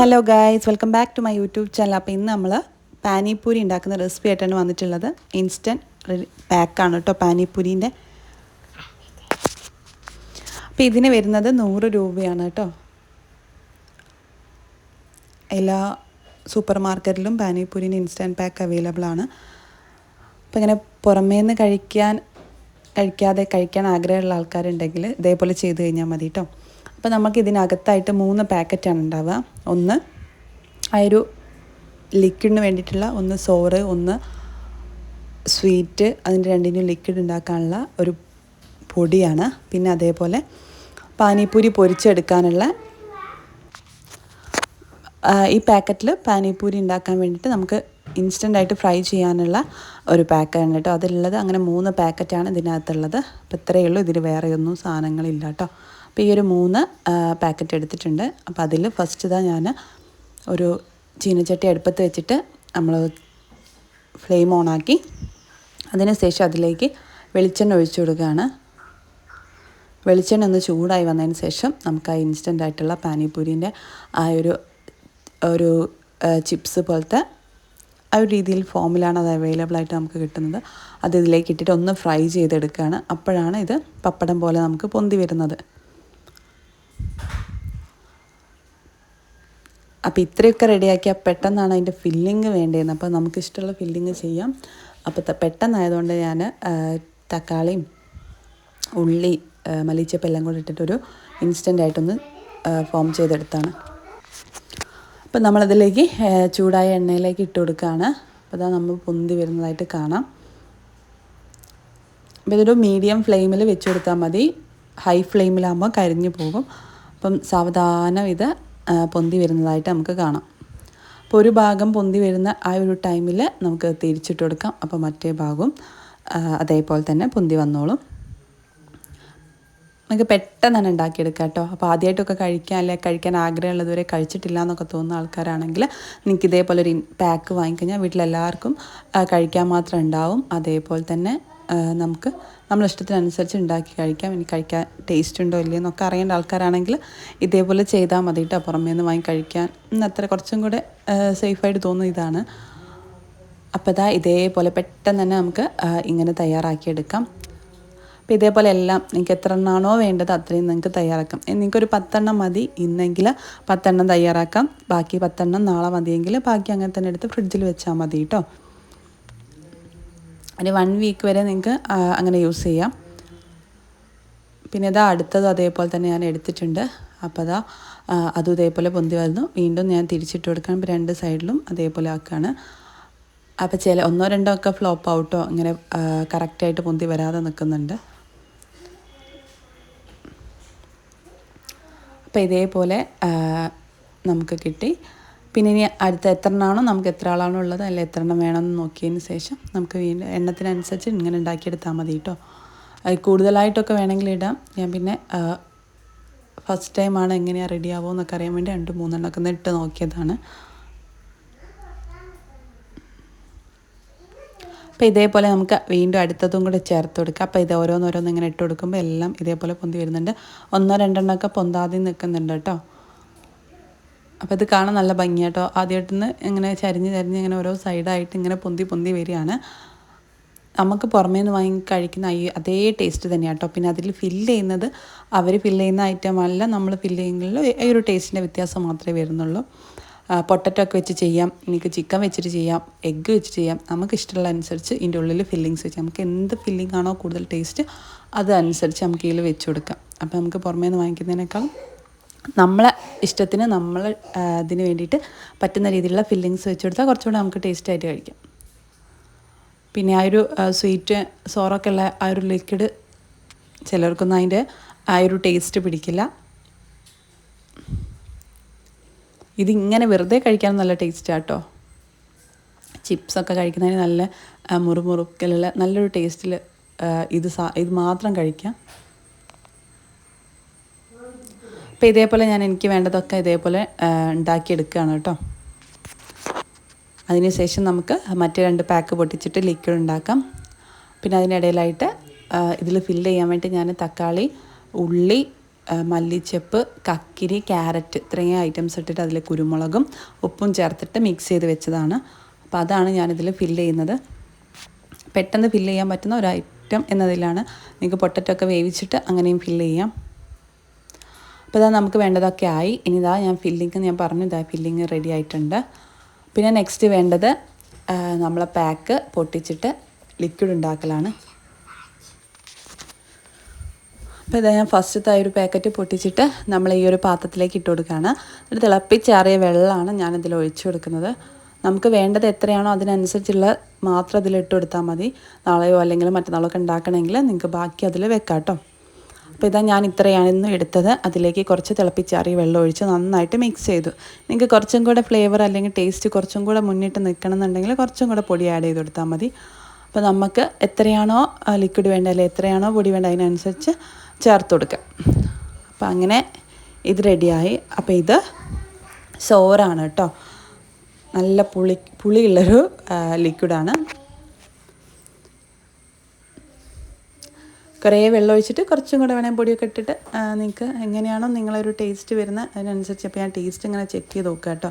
Hello guys welcome back to my YouTube channel അപ്പോൾ ഇന്ന് നമ്മൾ പാനിപ്പൂരി ഉണ്ടാക്കുന്ന റെസിപ്പി ആയിട്ടാണ് വന്നിട്ടുള്ളത്. ഇൻസ്റ്റന്റ് പാക്കാണ് കേട്ടോ പാനിപ്പൂരിന്റെ അപ്പോൾ ഇതിന് വരുന്നത് നൂറ് രൂപയാണ് കേട്ടോ എല്ലാ സൂപ്പർ മാർക്കറ്റിലും പാനിപ്പൂരിന്റെ ഇൻസ്റ്റന്റ് പാക്ക് അവൈലബിൾ ആണ്. അപ്പോൾ ഇങ്ങനെ പുറമേ നിന്ന് കഴിക്കാൻ കഴിക്കാതെ കഴിക്കാൻ ആഗ്രഹമുള്ള ആൾക്കാരുണ്ടെങ്കിൽ ഇതേപോലെ ചെയ്ത് കഴിഞ്ഞാൽ മതി കേട്ടോ അപ്പോൾ നമുക്ക് ഇതിനകത്തായിട്ട് മൂന്ന് പാക്കറ്റാണ് ഉണ്ടാവുക. ഒന്ന് ആ ഒരു ലിക്വിഡിന് വേണ്ടിയിട്ടുള്ള ഒന്ന് സോറ് ഒന്ന് സ്വീറ്റ് അതിന്റെ രണ്ടിനും ലിക്വിഡ് ഉണ്ടാക്കാനുള്ള ഒരു പൊടിയാണ്. പിന്നെ അതേപോലെ പാനിപ്പൂരി പൊരിച്ചെടുക്കാനുള്ള ഈ പാക്കറ്റിൽ പാനിപ്പൂരി ഉണ്ടാക്കാൻ വേണ്ടിയിട്ട് നമുക്ക് ഇൻസ്റ്റന്റായിട്ട് ഫ്രൈ ചെയ്യാനുള്ള ഒരു പാക്കാണ് കേട്ടോ. അതിലുള്ളത് അങ്ങനെ മൂന്ന് പാക്കറ്റാണ് ഇതിനകത്തുള്ളത്. അപ്പോൾ ഇത്രയേ ഉള്ളൂ. ഇതിൽ വേറെയൊന്നും സാധനങ്ങളില്ല കേട്ടോ. അപ്പോൾ ഈ ഒരു മൂന്ന് പാക്കറ്റ് എടുത്തിട്ടുണ്ട്. അപ്പോൾ അതിൽ ഫസ്റ്റ് ഇതാ ഞാൻ ഒരു ചീനച്ചട്ടി അടുപ്പത്ത് വെച്ചിട്ട് നമ്മൾ ഫ്ലെയിം ഓണാക്കി അതിനുശേഷം അതിലേക്ക് വെളിച്ചെണ്ണ ഒഴിച്ചു കൊടുക്കുകയാണ്. വെളിച്ചെണ്ണ ഒന്ന് ചൂടായി വന്നതിന് ശേഷം നമുക്ക് ആ ഇൻസ്റ്റന്റ് ആയിട്ടുള്ള പാനിപ്പൂരിന്റെ ആ ഒരു ഒരു ചിപ്സ് പോലത്തെ ആ ഒരു രീതിയിൽ ഫോമിലാണ് അത് അവൈലബിൾ ആയിട്ട് നമുക്ക് കിട്ടുന്നത്. അത് ഇതിലേക്ക് ഇട്ടിട്ട് ഒന്ന് ഫ്രൈ ചെയ്തെടുക്കുകയാണ്. അപ്പോഴാണ് ഇത് പപ്പടം പോലെ നമുക്ക് പൊന്തി വരുന്നത്. അപ്പോൾ ഇത്രയൊക്കെ റെഡിയാക്കിയാൽ പെട്ടെന്നാണ് അതിന്റെ ഫില്ലിങ് വേണ്ടതെന്ന് അപ്പോൾ നമുക്ക് ഇഷ്ടമുള്ള ഫില്ലിങ് ചെയ്യാം. അപ്പോൾ പെട്ടെന്നായതുകൊണ്ട് ഞാൻ തക്കാളിയും ഉള്ളി മല്ലിച്ചപ്പ് എല്ലാം കൂടി ഇട്ടിട്ടൊരു ഇൻസ്റ്റന്റ് ആയിട്ടൊന്ന് ഫോം ചെയ്തെടുത്താണ്. അപ്പോൾ നമ്മളതിലേക്ക് ചൂടായ എണ്ണയിലേക്ക് ഇട്ട് കൊടുക്കുകയാണ് അപ്പോൾ അതാ നമ്മൾ പൊന്തി വരുന്നതായിട്ട് കാണാം. അപ്പോൾ ഇതൊരു മീഡിയം ഫ്ലെയിമിൽ വെച്ച് കൊടുത്താൽ മതി. ഹൈ ഫ്ലെയിമിലാകുമ്പോൾ കരിഞ്ഞു പോകും. അപ്പം സാവധാനം ഇത് പൊന്തി വരുന്നതായിട്ട് നമുക്ക് കാണാം. അപ്പോൾ ഒരു ഭാഗം പൊന്തി വരുന്ന ആ ഒരു ടൈമിൽ നമുക്ക് തിരിച്ചിട്ട് കൊടുക്കാം. അപ്പോൾ മറ്റേ ഭാഗവും അതേപോലെ തന്നെ പൊന്തി വന്നോളും. നമുക്ക് പെട്ടെന്ന് തന്നെ ഉണ്ടാക്കിയെടുക്കാം കേട്ടോ. അപ്പോൾ ആദ്യമായിട്ടൊക്കെ കഴിക്കാൻ അല്ലെ കഴിക്കാൻ ആഗ്രഹമുള്ളതുവരെ കഴിച്ചിട്ടില്ല എന്നൊക്കെ തോന്നുന്ന ആൾക്കാരാണെങ്കിൽ നിങ്ങൾക്ക് ഇതേപോലെ ഒരു പാക്ക് വാങ്ങിക്കഴിഞ്ഞാൽ വീട്ടിലെല്ലാവർക്കും കഴിക്കാൻ മാത്രം ഉണ്ടാവും. അതേപോലെ തന്നെ നമുക്ക് നമ്മൾ ഇഷ്ടത്തിനനുസരിച്ച് ഉണ്ടാക്കി കഴിക്കാം. ഇനി കഴിക്കാൻ ടേസ്റ്റ് ഉണ്ടോ ഇല്ലയോ എന്നൊക്കെ അറിയേണ്ട ആൾക്കാരാണെങ്കിൽ ഇതേപോലെ ചെയ്താൽ മതി കേട്ടോ പുറമേ നിന്ന് വാങ്ങി കഴിക്കാൻ. അത്ര കുറച്ചും കൂടെ സേഫായിട്ട് തോന്നുന്ന ഇതാണ്. അപ്പോൾ ഇതാ ഇതേപോലെ പെട്ടെന്ന് തന്നെ നമുക്ക് ഇങ്ങനെ തയ്യാറാക്കിയെടുക്കാം. അപ്പോൾ ഇതേപോലെ എല്ലാം നിങ്ങൾക്ക് എത്ര എണ്ണമാണോ വേണ്ടത് അത്രയും നിങ്ങൾക്ക് തയ്യാറാക്കാം. നിങ്ങൾക്കൊരു പത്തെണ്ണം മതി. ഇന്നെങ്കിൽ പത്തെണ്ണം തയ്യാറാക്കാം. ബാക്കി പത്തെണ്ണം നാളെ മതിയെങ്കിൽ ബാക്കി അങ്ങനെ തന്നെ എടുത്ത് ഫ്രിഡ്ജിൽ വെച്ചാൽ മതി കേട്ടോ ഒരു വൺ വീക്ക് വരെ നിങ്ങൾക്ക് അങ്ങനെ യൂസ് ചെയ്യാം. പിന്നെ ഇതാ അടുത്തത് അതേപോലെ തന്നെ ഞാൻ എടുത്തിട്ടുണ്ട്. അപ്പോൾ അതാ അതും ഇതേപോലെ പൊന്തി വരുന്നു. വീണ്ടും ഞാൻ തിരിച്ചിട്ട് കൊടുക്കണം. ഇപ്പോൾ രണ്ട് സൈഡിലും അതേപോലെ ആക്കുകയാണ് അപ്പോൾ ചില ഒന്നോ രണ്ടോ ഒക്കെ ഫ്ലോപ്പ് ഔട്ടോ ഇങ്ങനെ കറക്റ്റായിട്ട് പൊന്തി വരാതെ നിൽക്കുന്നുണ്ട് അപ്പോൾ ഇതേപോലെ നമുക്ക് കിട്ടി. പിന്നെ ഇനി അടുത്ത എത്ര എണ്ണമാണോ നമുക്ക് എത്ര ആളാണോ ഉള്ളത് അല്ല എത്ര എണ്ണം വേണമെന്ന് നോക്കിയതിന് ശേഷം നമുക്ക് വീണ്ടും എണ്ണത്തിനനുസരിച്ച് ഇങ്ങനെ ഉണ്ടാക്കിയെടുത്താൽ മതി കേട്ടോ. കൂടുതലായിട്ടൊക്കെ വേണമെങ്കിൽ ഇടാം. ഞാൻ പിന്നെ ഫസ്റ്റ് ടൈമാണ് എങ്ങനെയാണ് റെഡി ആവുമോ എന്നൊക്കെ അറിയാൻ വേണ്ടി രണ്ട് മൂന്നെണ്ണമൊക്കെ ഇട്ട് നോക്കിയതാണ്. അപ്പോൾ ഇതേപോലെ നമുക്ക് വീണ്ടും അടുത്തതും കൂടെ ചേർത്ത് കൊടുക്കുക അപ്പോൾ ഇത് ഓരോന്നോരോന്ന് ഇങ്ങനെ ഇട്ട് കൊടുക്കുമ്പോൾ എല്ലാം ഇതേപോലെ പൊന്തി വരുന്നുണ്ട്. ഒന്നോ രണ്ടെണ്ണമൊക്കെ പൊന്താതെ നിൽക്കുന്നുണ്ട് കേട്ടോ. അപ്പോൾ ഇത് കാണാൻ നല്ല ഭംഗിയാട്ടോ. ആദ്യമായിട്ടൊന്ന് ഇങ്ങനെ ചരിഞ്ഞ് ചരിഞ്ഞ് ഇങ്ങനെ ഓരോ സൈഡായിട്ട് ഇങ്ങനെ പൊന്തി പൊന്തി വരികയാണ്. നമുക്ക് പുറമേ നിന്ന് വാങ്ങി കഴിക്കുന്ന ഈ അതേ ടേസ്റ്റ് തന്നെയാണ് കേട്ടോ പിന്നെ അതിൽ ഫില്ല് ചെയ്യുന്നത് അവർ ഫില്ല് ചെയ്യുന്ന ഐറ്റം അല്ല. നമ്മൾ ഫില്ല് ചെയ്യുന്നതിൽ ഈ ഒരു ടേസ്റ്റിന്റെ വ്യത്യാസം മാത്രമേ വരുന്നുള്ളൂ. പൊട്ടറ്റോ ഒക്കെ വെച്ച് ചെയ്യാം. എനിക്ക് ചിക്കൻ വെച്ചിട്ട് ചെയ്യാം. എഗ്ഗ് വെച്ചിട്ട് ചെയ്യാം. നമുക്ക് ഇഷ്ടമുള്ള അനുസരിച്ച് ഇതിന്റെ ഉള്ളിൽ ഫില്ലിങ്സ് വെച്ച് നമുക്ക് എന്ത് ഫില്ലിംഗ് ആണോ കൂടുതൽ ടേസ്റ്റ് അതനുസരിച്ച് നമുക്ക് ഇതിൽ വെച്ച് കൊടുക്കാം. അപ്പോൾ നമുക്ക് പുറമേ നിന്ന് വാങ്ങിക്കുന്നതിനേക്കാളും നമ്മളെ ഇഷ്ടത്തിന് നമ്മൾ ഇതിന് വേണ്ടിയിട്ട് പറ്റുന്ന രീതിയിലുള്ള ഫില്ലിങ്സ് വെച്ച് കൊടുത്താൽ കുറച്ചുകൂടെ നമുക്ക് ടേസ്റ്റ് ആയിട്ട് കഴിക്കാം. പിന്നെ ആ ഒരു സ്വീറ്റ് സോറൊക്കെ ഉള്ള ആ ഒരു ലിക്വിഡ് ചിലർക്കൊന്നും അതിന്റെ ആ ഒരു ടേസ്റ്റ് പിടിക്കില്ല. ഇതിങ്ങനെ വെറുതെ കഴിക്കാൻ നല്ല ടേസ്റ്റാണ് കേട്ടോ ചിപ്സൊക്കെ കഴിക്കുന്നതിന് നല്ല മുറുമുറുക്കലുള്ള നല്ലൊരു ടേസ്റ്റിൽ ഇത് ഇത് മാത്രം കഴിക്കാം. അപ്പോൾ ഇതേപോലെ ഞാൻ എനിക്ക് വേണ്ടതൊക്കെ ഇതേപോലെ ഉണ്ടാക്കിയെടുക്കുകയാണ് കേട്ടോ. അതിനുശേഷം നമുക്ക് മറ്റു രണ്ട് പാക്ക് പൊട്ടിച്ചിട്ട് ലിക്വിഡ് ഉണ്ടാക്കാം. പിന്നെ അതിനിടയിലായിട്ട് ഇതിൽ ഫില്ല് ചെയ്യാൻ വേണ്ടി ഞാൻ തക്കാളി ഉള്ളി മല്ലിച്ചപ്പ് കക്കിരി ക്യാരറ്റ് ഇത്രയും ഐറ്റംസ് ഇട്ടിട്ട് അതിൽ കുരുമുളകും ഉപ്പും ചേർത്തിട്ട് മിക്സ് ചെയ്ത് വെച്ചതാണ്. അപ്പോൾ അതാണ് ഞാനിതിൽ ഫില്ല് ചെയ്യുന്നത്. പെട്ടെന്ന് ഫില്ല് ചെയ്യാൻ പറ്റുന്ന ഒരു ഐറ്റം എന്നതിലാണ്. നിങ്ങൾക്ക് പൊട്ടറ്റോ ഒക്കെ വേവിച്ചിട്ട് അങ്ങനെയും ഫില്ല് ചെയ്യാം. അപ്പോൾ ഇതാ നമുക്ക് വേണ്ടതൊക്കെ ആയി. ഇനി ഇതാ ഞാൻ ഫില്ലിങ് ഞാൻ പറഞ്ഞു ഇതാ ഫില്ലിങ് റെഡി ആയിട്ടുണ്ട്. പിന്നെ നെക്സ്റ്റ് വേണ്ടത് നമ്മളെ പാക്ക് പൊട്ടിച്ചിട്ട് ലിക്വിഡ് ഉണ്ടാക്കലാണ്. അപ്പോൾ ഇതാ ഞാൻ ഫസ്റ്റത്തെ ഒരു പാക്കറ്റ് പൊട്ടിച്ചിട്ട് നമ്മൾ ഈ ഒരു പാത്രത്തിലേക്ക് ഇട്ട് കൊടുക്കുകയാണ്. ഒരു തിളപ്പിച്ചാറിയ വെള്ളമാണ് ഞാനിതിൽ ഒഴിച്ചു കൊടുക്കുന്നത്. നമുക്ക് വേണ്ടത് എത്രയാണോ അതിനനുസരിച്ചുള്ള മാത്രം അതിൽ ഇട്ട് കൊടുത്താൽ മതി. നാളെയോ അല്ലെങ്കിൽ മറ്റന്നാളൊക്കെ ഉണ്ടാക്കണമെങ്കിൽ നിങ്ങൾക്ക് ബാക്കി അതിൽ വെക്കാം കേട്ടോ അപ്പോൾ ഇതാ ഞാൻ ഇത്രയാണ് ഇന്ന് എടുത്തത്. അതിലേക്ക് കുറച്ച് തിളപ്പിച്ചാറിയ വെള്ളം ഒഴിച്ച് നന്നായിട്ട് മിക്സ് ചെയ്തു. നിങ്ങൾക്ക് കുറച്ചും കൂടെ ഫ്ലേവർ അല്ലെങ്കിൽ ടേസ്റ്റ് കുറച്ചും കൂടെ മുന്നിട്ട് നിൽക്കണം എന്നുണ്ടെങ്കിൽ കുറച്ചും കൂടെ പൊടി ആഡ് ചെയ്ത് കൊടുത്താൽ മതി. അപ്പോൾ നമുക്ക് എത്രയാണോ ലിക്വിഡ് വേണ്ട അല്ലെങ്കിൽ എത്രയാണോ പൊടി വേണ്ട അതിനനുസരിച്ച് ചേർത്ത് കൊടുക്കാം. അപ്പോൾ അങ്ങനെ ഇത് റെഡിയായി അപ്പോൾ ഇത് സോറാണ് കേട്ടോ. നല്ല പുളി പുളിയുള്ളൊരു ലിക്വിഡാണ് കുറേ വെള്ളം ഒഴിച്ചിട്ട് കുറച്ചും കൂടെ വേണേൽ പൊടിയൊക്കെ ഇട്ടിട്ട് നിങ്ങൾക്ക് എങ്ങനെയാണോ നിങ്ങളൊരു ടേസ്റ്റ് വരുന്നത് അതിനനുസരിച്ച് അപ്പോൾ ഞാൻ ടേസ്റ്റ് ഇങ്ങനെ ചെക്ക് ചെയ്ത് നോക്കുക കേട്ടോ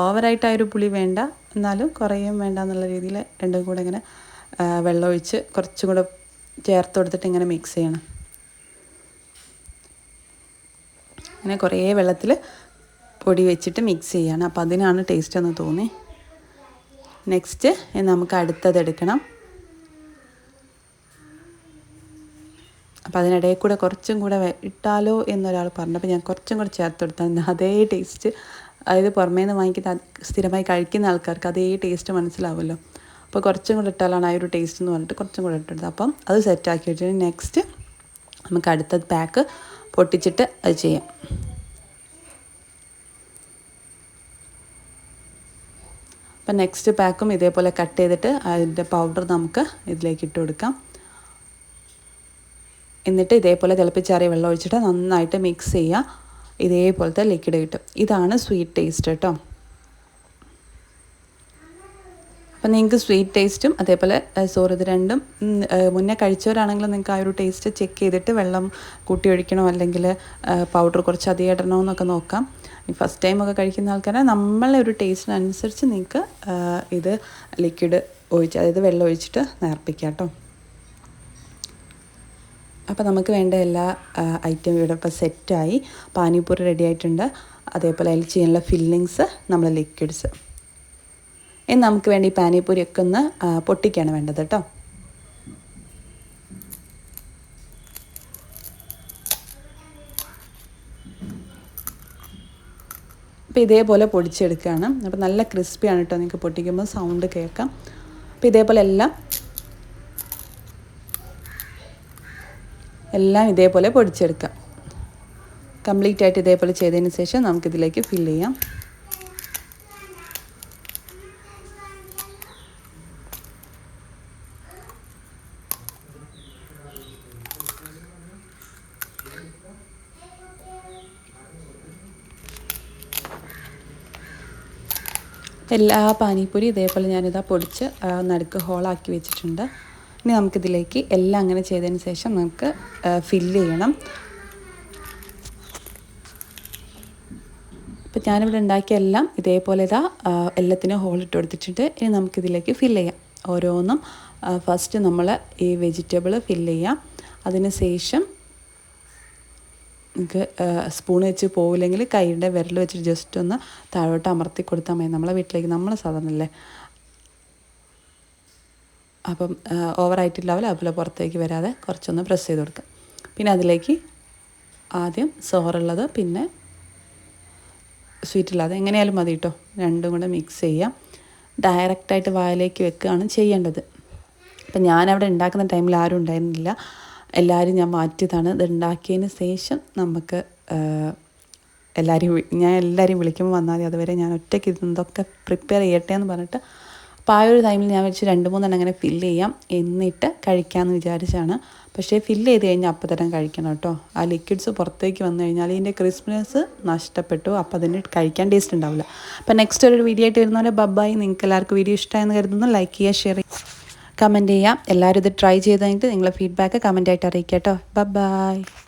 ഓവറായിട്ട് ആ ഒരു പുളി വേണ്ട. എന്നാലും കുറേയും വേണ്ട എന്നുള്ള രീതിയിൽ രണ്ടും കൂടെ ഇങ്ങനെ വെള്ളം ഒഴിച്ച് കുറച്ചും കൂടെ ചേർത്ത് കൊടുത്തിട്ട് ഇങ്ങനെ മിക്സ് ചെയ്യണം. അങ്ങനെ കുറേ വെള്ളത്തിൽ പൊടി വെച്ചിട്ട് മിക്സ് ചെയ്യണം. അപ്പോൾ അതിനാണ് ടേസ്റ്റ് എന്ന് തോന്നി. നെക്സ്റ്റ് നമുക്ക് അടുത്തത് എടുക്കണം. അപ്പോൾ അതിനിടയിൽ കൂടെ കുറച്ചും കൂടെ ഇട്ടാലോ എന്നൊരാൾ പറഞ്ഞപ്പോൾ ഞാൻ കുറച്ചും കൂടെ ചേർത്ത് കൊടുത്താൽ അതേ ടേസ്റ്റ് അതായത് പുറമേ നിന്ന് വാങ്ങിക്കുന്ന സ്ഥിരമായി കഴിക്കുന്ന ആൾക്കാർക്ക് അതേ ടേസ്റ്റ് മനസ്സിലാവുമല്ലോ. അപ്പോൾ കുറച്ചും കൂടെ ഇട്ടാലാണ് ആ ഒരു ടേസ്റ്റ് എന്ന് പറഞ്ഞിട്ട് കുറച്ചും കൂടെ ഇട്ടെടുത്തത് അപ്പം അത് സെറ്റാക്കി വെച്ചിട്ട് നെക്സ്റ്റ് നമുക്ക് അടുത്ത പാക്ക് പൊട്ടിച്ചിട്ട് അത് ചെയ്യാം. അപ്പം നെക്സ്റ്റ് പാക്കും ഇതേപോലെ കട്ട് ചെയ്തിട്ട് അതിന്റെ പൗഡർ നമുക്ക് ഇതിലേക്ക് ഇട്ട് കൊടുക്കാം എന്നിട്ട് ഇതേപോലെ തിളപ്പിച്ചാറിയ വെള്ളം ഒഴിച്ചിട്ട് നന്നായിട്ട് മിക്സ് ചെയ്യുക. ഇതേപോലത്തെ ലിക്വിഡ് കിട്ടും. ഇതാണ് സ്വീറ്റ് ടേസ്റ്റ് കേട്ടോ അപ്പം നിങ്ങൾക്ക് സ്വീറ്റ് ടേസ്റ്റും അതേപോലെ സോറി ഇത് രണ്ടും മുന്നേ കഴിച്ചവരാണെങ്കിൽ നിങ്ങൾക്ക് ആ ഒരു ടേസ്റ്റ് ചെക്ക് ചെയ്തിട്ട് വെള്ളം കൂട്ടി ഒഴിക്കണോ അല്ലെങ്കിൽ പൗഡർ കുറച്ച് അധികം ഇടണോ എന്നൊക്കെ നോക്കാം. ഫസ്റ്റ് ടൈം ഒക്കെ കഴിക്കുന്ന ആൾക്കാരെ നമ്മളെ ഒരു ടേസ്റ്റിനനുസരിച്ച് നിങ്ങൾക്ക് ഇത് ലിക്വിഡ് ഒഴിച്ച് അതായത് വെള്ളം ഒഴിച്ചിട്ട് നേർപ്പിക്കാം കേട്ടോ അപ്പോൾ നമുക്ക് വേണ്ട എല്ലാ ഐറ്റം ഇവിടെ ഇപ്പോൾ സെറ്റായി പാനിപ്പൂരി റെഡി ആയിട്ടുണ്ട്. അതേപോലെ അതിൽ ചെയ്യാനുള്ള ഫില്ലിങ്സ് നമ്മൾ ലിക്വിഡ്സ് ഇനി നമുക്ക് വേണ്ടി പാനിപ്പൂരി ഒക്കെ ഒന്ന് പൊട്ടിക്കുകയാണ് വേണ്ടത് കേട്ടോ. അപ്പോൾ ഇതേപോലെ പൊടിച്ചെടുക്കുകയാണ് അപ്പോൾ നല്ല ക്രിസ്പിയാണ് കേട്ടോ നിങ്ങൾക്ക് പൊട്ടിക്കുമ്പോൾ സൗണ്ട് കേൾക്കാം. അപ്പോൾ ഇതേപോലെ എല്ലാം എല്ലാം ഇതേപോലെ പൊടിച്ചെടുക്കാം. കംപ്ലീറ്റ് ആയിട്ട് ഇതേപോലെ ചെയ്തതിന് ശേഷം നമുക്കിതിലേക്ക് ഫിൽ ചെയ്യാം. എല്ലാ പാനിപ്പൂരി ഇതേപോലെ ഞാനിതാ പൊടിച്ച് നടുക്ക് ഹോളാക്കി വെച്ചിട്ടുണ്ട്. ഇനി നമുക്കിതിലേക്ക് എല്ലാം അങ്ങനെ ചെയ്തതിന് ശേഷം നമുക്ക് ഫില്ല് ചെയ്യണം. ഇപ്പം ഞാനിവിടെ ഉണ്ടാക്കിയ എല്ലാം ഇതേപോലെ ഇതാ എല്ലാത്തിനും ഹോൾ ഇട്ട് കൊടുത്തിട്ടുണ്ട്. ഇനി നമുക്കിതിലേക്ക് ഫില്ല് ചെയ്യാം. ഓരോന്നും ഫസ്റ്റ് നമ്മൾ ഈ വെജിറ്റബിൾ ഫില്ല് ചെയ്യാം. അതിന് ശേഷം നമുക്ക് സ്പൂൺ വെച്ച് പോവില്ലെങ്കിൽ കൈയുടെ വിരൽ വെച്ചിട്ട് ജസ്റ്റ് ഒന്ന് താഴോട്ട് അമർത്തി കൊടുത്താൽ മതി. നമ്മളെ വീട്ടിലേക്ക് നമ്മൾ സാധാരണ അല്ലേ? അപ്പം ഓവറായിട്ടുണ്ടാവില്ല അതുപോലെ പുറത്തേക്ക് വരാതെ കുറച്ചൊന്ന് പ്രസ് ചെയ്ത് കൊടുക്കുക പിന്നെ അതിലേക്ക് ആദ്യം സോറുള്ളത് പിന്നെ സ്വീറ്റ് ഇല്ലാതെ. എങ്ങനെയായാലും മതി കേട്ടോ രണ്ടും കൂടെ മിക്സ് ചെയ്യാം. ഡയറക്റ്റായിട്ട് വായിലേക്ക് വെക്കുകയാണ് ചെയ്യേണ്ടത്. അപ്പം ഞാനവിടെ ഉണ്ടാക്കുന്ന ടൈമിൽ ആരും ഉണ്ടായിരുന്നില്ല. എല്ലാവരും ഞാൻ മാറ്റിയതാണ്. ഇത് ഉണ്ടാക്കിയതിന് ശേഷം നമുക്ക് എല്ലാവരെയും ഞാൻ എല്ലാവരെയും വിളിക്കുമ്പോൾ വന്നാൽ മതി. അതുവരെ ഞാൻ ഒറ്റയ്ക്ക് ഇതൊക്കെ പ്രിപ്പയർ ചെയ്യട്ടെ എന്ന് പറഞ്ഞിട്ട് അപ്പോൾ ആ ഒരു ടൈമിൽ ഞാൻ വെച്ച് രണ്ട് മൂന്നെണ്ണം അങ്ങനെ ഫില്ല് ചെയ്യാം. എന്നിട്ട് കഴിക്കാമെന്ന് വിചാരിച്ചാണ്. പക്ഷേ ഫില്ല് ചെയ്ത് കഴിഞ്ഞാൽ അപ്പം തരം കഴിക്കണം കേട്ടോ. ആ ലിക്വിഡ്സ് പുറത്തേക്ക് വന്നു കഴിഞ്ഞാൽ ഇതിന്റെ ക്രിസ്മസ് നഷ്ടപ്പെട്ടു. അപ്പോൾ അതിന് കഴിക്കാൻ ടേസ്റ്റ് ഉണ്ടാവില്ല. അപ്പോൾ നെക്സ്റ്റ് ഒരു വീഡിയോ ആയിട്ട് വരുന്ന പോലെ ബബ്ബായി നിങ്ങൾക്ക് എല്ലാവർക്കും വീഡിയോ ഇഷ്ടമായെന്ന് കരുതുന്നു. ലൈക്ക് ചെയ്യുക ഷെയർ ചെയ്യുക കമന്റ് ചെയ്യാം എല്ലാവരും ഇത് ട്രൈ ചെയ്ത് കഴിഞ്ഞിട്ട് നിങ്ങളെ ഫീഡ്ബാക്ക് കമന്റായിട്ട് അറിയിക്കാം കേട്ടോ. ബൈ